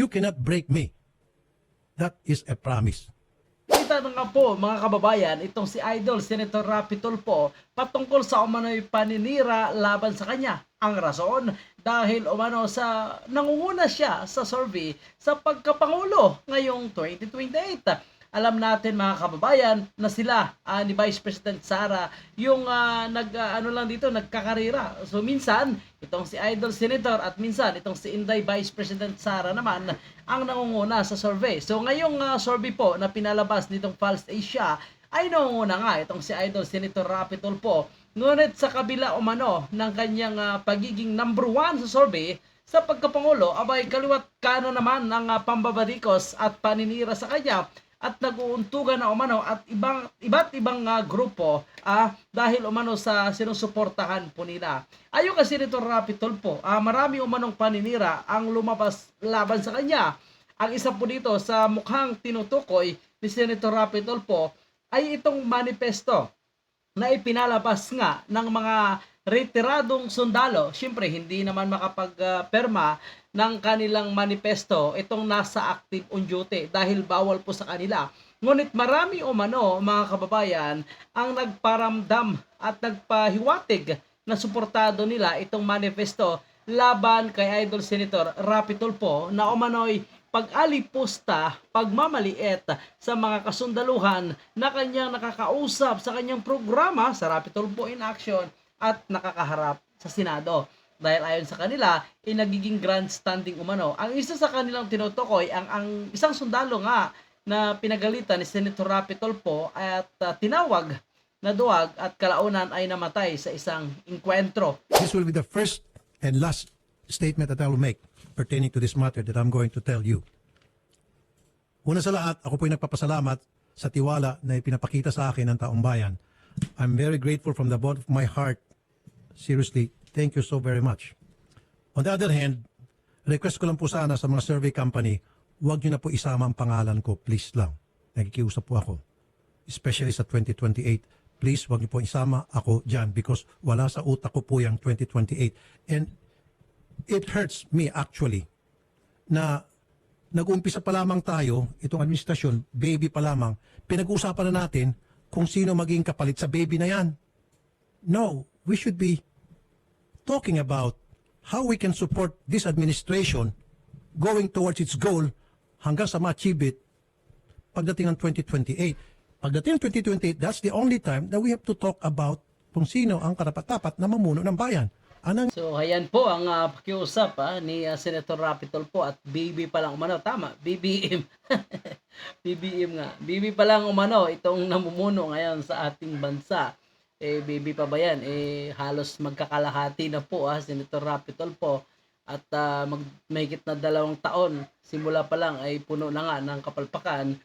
You cannot break me. That is a promise. Kita nga po mga kababayan, itong si Idol Senator Rapi Tulfo patungkol sa umano'y paninira laban sa kanya. Ang rason dahil umano sa nangunguna siya sa survey sa pagkapangulo ngayong 2028. Alam natin mga kababayan na sila ah, ni Vice President Sara yung ah, nag ah, ano lang dito nagkakarira. So minsan itong si Idol Senator at minsan itong si Inday Vice President Sara naman ang nangunguna sa survey. So ngayong ah, survey po na pinalabas nitong Pulse Asia ay nangunguna nga itong si Idol Senator Rapi Tulfo. Ngunit sa kabila umano ng kanyang ah, pagiging number one sa survey sa pagkapangulo, abay kaliwat kanan naman ng ah, pambabarikos at paninira sa kanya at nag-uuntugan na umano at ibang iba't ibang ah, grupo ah, dahil umano sa sinusuportahan po nila. Ayon kasi nito Rapi Tulfo, ah, marami umanong paninira ang lumabas laban sa kanya. Ang isa po dito sa mukhang tinutukoy ni Senator Rapi Tulfo ay itong manifesto na ipinalabas nga ng mga retiradong sundalo. Siyempre, hindi naman makapag-perma ng kanilang manifesto itong nasa active on duty dahil bawal po sa kanila. Ngunit marami umano mga kababayan ang nagparamdam at nagpahiwatig na suportado nila itong manifesto laban kay Idol Senator Rapi Tulfo na umano'y pag-alipusta, pagmamaliit sa mga kasundaluhan na kanyang nakakausap sa kanyang programa sa Rapi Tulfo in Action at nakakaharap sa Senado. Dahil ayon sa kanila, ay nagiging grandstanding umano. Ang isa sa kanilang tinutukoy, ang, ang isang sundalo nga na pinagalitan ni Senator Rapi Tulfo at uh, tinawag na duwag at kalaunan ay namatay sa isang inkwentro. This will be the first and last statement that I will make pertaining to this matter that I'm going to tell you. Una sa lahat, ako po ay nagpapasalamat sa tiwala na ipinapakita sa akin ng taong bayan. I'm very grateful from the bottom of my heart. Seriously, thank you so very much. On the other hand, request ko lang po sana sa mga survey company, huwag nyo na po isama ang pangalan ko, please lang. Nakikiusap po ako. Especially sa 2028, please huwag niyo po isama ako dyan because wala sa utak ko po yung 2028. And it hurts me actually na nag-umpisa pa lamang tayo, itong administrasyon, baby pa lamang, pinag-uusapan na natin kung sino maging kapalit sa baby na yan. No, we should be talking about how we can support this administration going towards its goal hanggang sa ma-achieve it pagdating ng 2028. Pagdating ng 2028, that's the only time that we have to talk about kung sino ang karapat-dapat na mamuno ng bayan. Anong So, ayan po ang uh, pakiusap ah, ni ah, Senator Rapi Tulfo at BB pa lang umano. Tama, BBM. BBM nga. BB pa lang umano itong namumuno ngayon sa ating bansa. Eh, BB pa ba yan? Eh, halos magkakalahati na po ah, Senator Rapi Tulfo. At ah, mag, mahigit na dalawang taon, simula pa lang ay puno na nga ng kapalpakan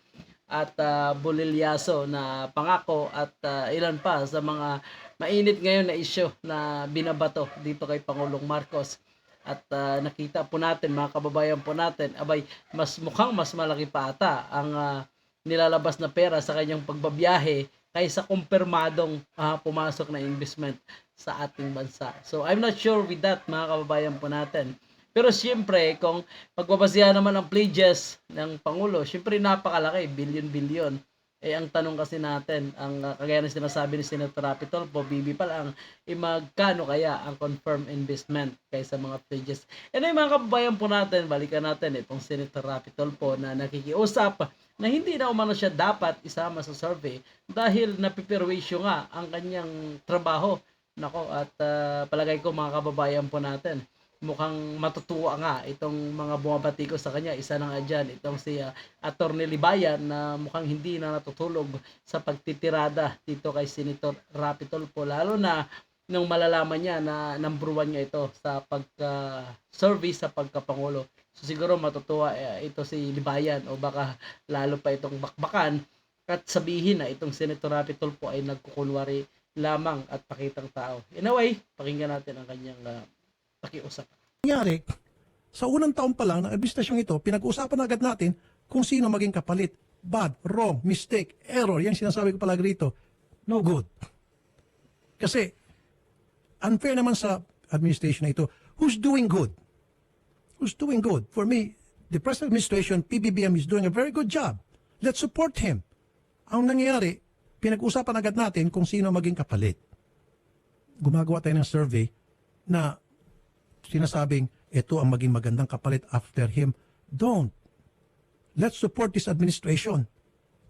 at uh, bulilyaso na pangako at ah, ilan pa sa mga mainit ngayon na issue na binabato dito kay Pangulong Marcos. At ah, nakita po natin, mga kababayan po natin, abay, mas mukhang mas malaki pa ata ang ah, nilalabas na pera sa kanyang pagbabiyahe kaysa kumpirmadong ah, pumasok na investment sa ating bansa. So I'm not sure with that mga kababayan po natin. Pero siyempre, kung pagbabasihan naman ang pledges ng Pangulo, siyempre napakalaki, billion-billion. Eh, ang tanong kasi natin, ang uh, kagaya na sinasabi ni Senator Rapi Tulfo, BB pa lang, eh, magkano kaya ang confirmed investment kaysa mga pledges. And ay mga kababayan po natin, balikan natin itong Senator Rapi Tulfo na nakikiusap na hindi na umano siya dapat isama sa survey dahil napiperwisyo nga ang kanyang trabaho. Nako, at ah, palagay ko mga kababayan po natin, mukhang matutuwa nga itong mga bumabati ko sa kanya. Isa na nga itong si uh, Atty. Libayan na mukhang hindi na natutulog sa pagtitirada dito kay Senator Rapi Tulfo. Lalo na nung malalaman niya na number one niya ito sa pagka-service sa pagkapangulo. So siguro matutuwa eh, ito si Libayan o baka lalo pa itong bakbakan at sabihin na itong Senator Rapi Tulfo ay nagkukunwari lamang at pakitang tao. In a way, pakinggan natin ang kanyang uh, pakiusap. Nangyari, sa unang taon pa lang ng administrasyong ito, pinag-uusapan agad natin kung sino maging kapalit. Bad, wrong, mistake, error. Yan sinasabi ko palagi rito. No good. Kasi, unfair naman sa administration na ito. Who's doing good? Who's doing good? For me, the present administration, PBBM is doing a very good job. Let's support him. Ang nangyayari, pinag-usapan agad natin kung sino maging kapalit. Gumagawa tayo ng survey na sinasabing ito ang maging magandang kapalit after him. Don't. Let's support this administration.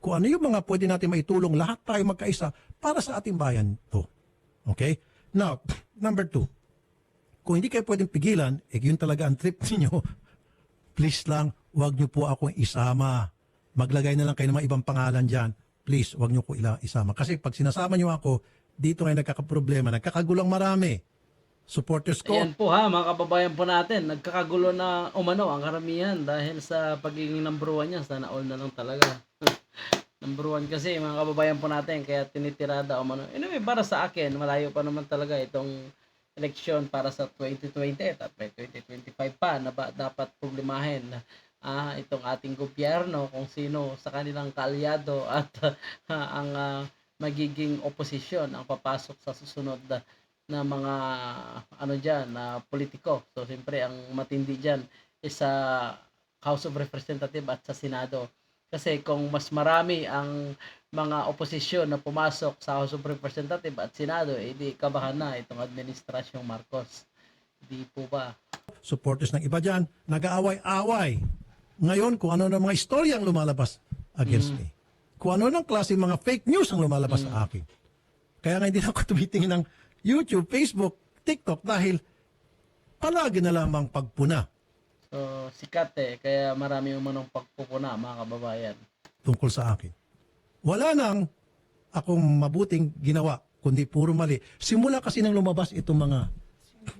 Kung ano yung mga pwede natin maitulong, lahat tayo magkaisa para sa ating bayan to. Okay? Now, number two, kung hindi kayo pwedeng pigilan, eh yun talaga ang trip ninyo, please lang, wag niyo po akong isama. Maglagay na lang kayo ng mga ibang pangalan dyan. Please, wag niyo ko ila isama. Kasi pag sinasama niyo ako, dito ngayon nagkakaproblema, nagkakagulang marami. Supporters ko, Ayan po ha, mga kababayan po natin, nagkakagulo na umano ang karamihan dahil sa pagiging number one niya, sana all na lang talaga. number one kasi mga kababayan po natin, kaya tinitirada umano. Anyway, para sa akin, malayo pa naman talaga itong eleksyon para sa 2020 at may 2025 pa na ba dapat problemahin ah, itong ating gobyerno kung sino sa kanilang kaalyado at ah, ang ah, magiging oposisyon ang papasok sa susunod na, na mga ano diyan na politiko. So siyempre ang matindi diyan is sa House of Representative at sa Senado. Kasi kung mas marami ang mga oposisyon na pumasok sa House of Representative at Senado, eh di kabahan na itong administrasyong Marcos. Di po ba? supporters ng iba dyan, nag-aaway-away. Ngayon, kung ano ng mga istorya ang lumalabas against me. Kung ano ng klase mga fake news ang lumalabas sa akin. Kaya nga hindi na ako tumitingin ng YouTube, Facebook, TikTok dahil palagi na lamang pagpuna So sikat eh, kaya marami umanong pagpupuna mga kababayan. tungkol sa akin. Wala nang akong mabuting ginawa, kundi puro mali. Simula kasi nang lumabas itong mga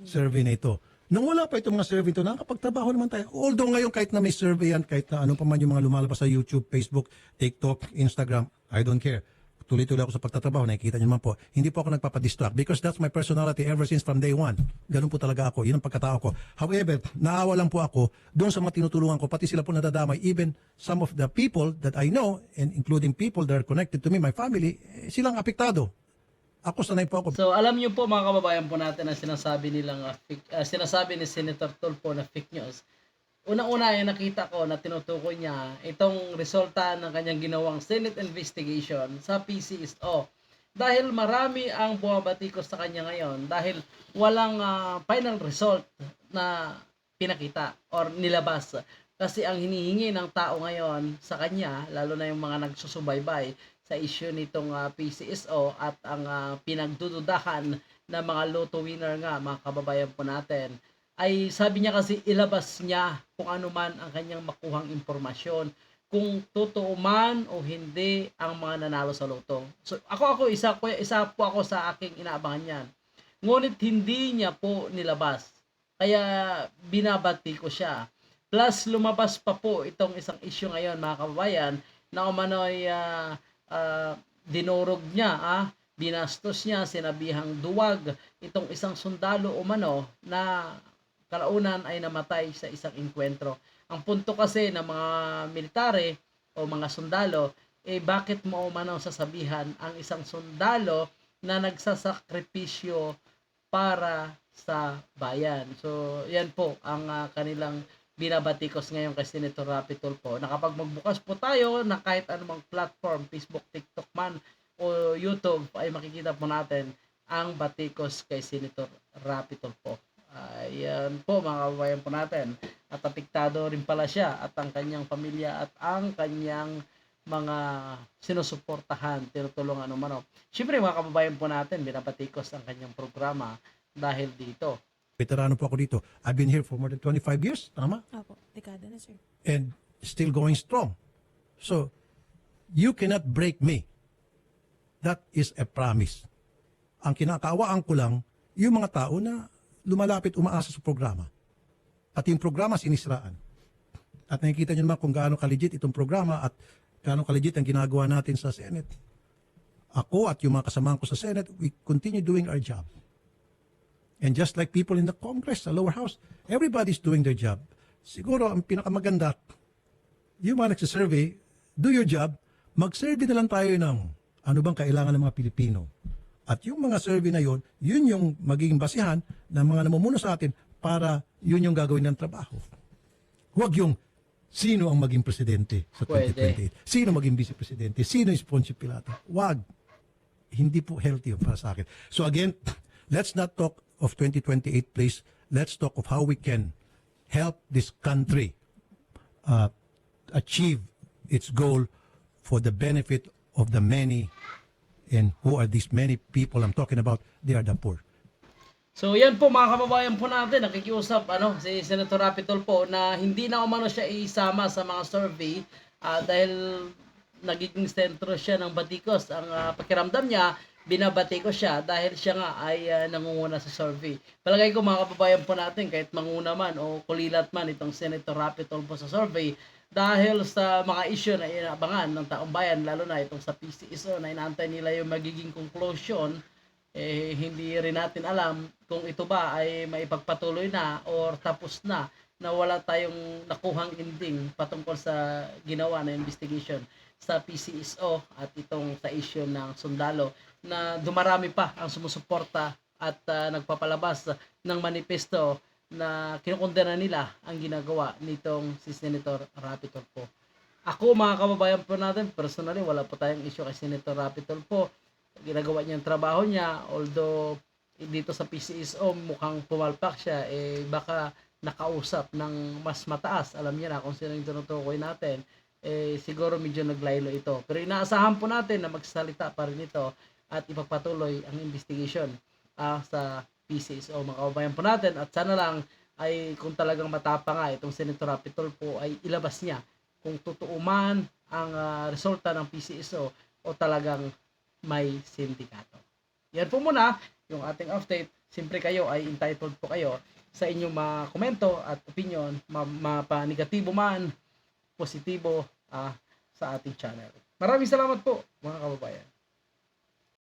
survey na ito. Nung wala pa itong mga survey ito, nakakapagtrabaho naman tayo. Although ngayon kahit na may survey yan, kahit na ano pa man yung mga lumalabas sa YouTube, Facebook, TikTok, Instagram, I don't care. Tuloy-tuloy ako sa pagtatrabaho, nakikita niyo naman po. Hindi po ako nagpapadistract because that's my personality ever since from day one. Ganun po talaga ako. Yun ang pagkatao ko. However, naawa lang po ako doon sa mga tinutulungan ko, pati sila po nadadamay. Even some of the people that I know, and including people that are connected to me, my family, eh, silang apektado. Ako sanay po ako. So alam niyo po mga kababayan po natin na sinasabi nilang uh, fake- uh, sinasabi ni Senator Tulfo na fake news. Unang-una yung nakita ko na tinutukoy niya itong resulta ng kanyang ginawang Senate investigation sa PCSO. Dahil marami ang bumabatikos sa kanya ngayon dahil walang ah, final result na pinakita or nilabas. Kasi ang hinihingi ng tao ngayon sa kanya, lalo na yung mga nagsusubaybay sa issue nitong ah, PCSO at ang ah, pinagdududahan na mga lotto winner nga, mga kababayan po natin, ay sabi niya kasi ilabas niya kung ano man ang kanyang makuhang impormasyon kung totoo man o hindi ang mga nanalo sa loto. So ako ako isa ko isa po ako sa aking inaabangan niyan. Ngunit hindi niya po nilabas. Kaya binabati ko siya. Plus lumabas pa po itong isang issue ngayon mga kababayan na umano'y ah, ah, dinurog niya ah, binastos niya, sinabihang duwag itong isang sundalo umano na kalaunan ay namatay sa isang inkwentro. Ang punto kasi ng mga militare o mga sundalo, eh bakit mo umano sasabihan ang isang sundalo na nagsasakripisyo para sa bayan. So, yan po ang ah, kanilang binabatikos ngayon kay Senator Rapi Tulfo. Na kapag magbukas po tayo na kahit anumang platform, Facebook, TikTok man o YouTube, ay makikita po natin ang batikos kay Senator Rapi Tulfo. Ayan po mga kababayan po natin. At apektado rin pala siya at ang kanyang pamilya at ang kanyang mga sinusuportahan, tinutulungan o mano. Siyempre mga kababayan po natin, binabatikos ang kanyang programa dahil dito. Veterano po ako dito. I've been here for more than 25 years. Tama? Opo, dekada na sir. and still going strong. So, you cannot break me. That is a promise. Ang kinakaawaan ko lang, yung mga tao na lumalapit umaasa sa programa. At yung programa sinisiraan. At nakikita nyo naman kung gaano kaligit itong programa at gaano kaligit ang ginagawa natin sa Senate. Ako at yung mga kasamahan ko sa Senate, we continue doing our job. And just like people in the Congress, sa lower house, everybody's doing their job. Siguro ang pinakamaganda, yung mga nagsisurvey, do your job, mag-survey na lang tayo ng ano bang kailangan ng mga Pilipino. At yung mga survey na yun, yun yung magiging basihan ng mga namumuno sa atin para yun yung gagawin ng trabaho. Huwag yung Sino ang maging presidente sa Pwede. 2028? Sino maging vice presidente? Sino yung Poncio Pilato? Wag. Hindi po healthy yun para sa akin. So again, let's not talk of 2028, please. Let's talk of how we can help this country uh, achieve its goal for the benefit of the many. And who are these many people I'm talking about? They are the poor. So yan po mga kababayan po natin, nakikiusap ano, si Senator Rapitol po na hindi na umano siya isama sa mga survey ah, dahil nagiging sentro siya ng batikos. Ang ah, pakiramdam niya, binabatikos siya dahil siya nga ay ah, nangunguna sa survey. Palagay ko mga kababayan po natin, kahit manguna man o kulilat man itong Senator Rapitol po sa survey, dahil sa mga issue na inaabangan ng taong bayan, lalo na itong sa PCSO na inaantay nila yung magiging conclusion, eh, hindi rin natin alam kung ito ba ay maipagpatuloy na or tapos na na wala tayong nakuhang ending patungkol sa ginawa na investigation sa PCSO at itong sa issue ng sundalo na dumarami pa ang sumusuporta at ah, nagpapalabas ng manifesto na kinukondena nila ang ginagawa nitong si Senator Rapi Tulfo. Ako mga kababayan po natin, personally wala po tayong issue kay Senator Rapi Tulfo ginagawa niyang trabaho niya although dito sa PCSO mukhang pumalpak siya eh baka nakausap ng mas mataas. Alam niya na kung sino yung tinutukoy natin. Eh siguro medyo naglaylo ito. Pero inaasahan po natin na magsalita pa rin ito at ipagpatuloy ang investigation ah, sa PCSO mga kababayan po natin at sana lang ay kung talagang matapa nga itong Senator Rapitol po ay ilabas niya kung totoo man ang ah, resulta ng PCSO o talagang may sindikato. Yan po muna yung ating update. Siyempre kayo ay entitled po kayo sa inyong mga komento at opinion, ma- mapa-negatibo man, positibo ah, sa ating channel. Maraming salamat po mga kababayan.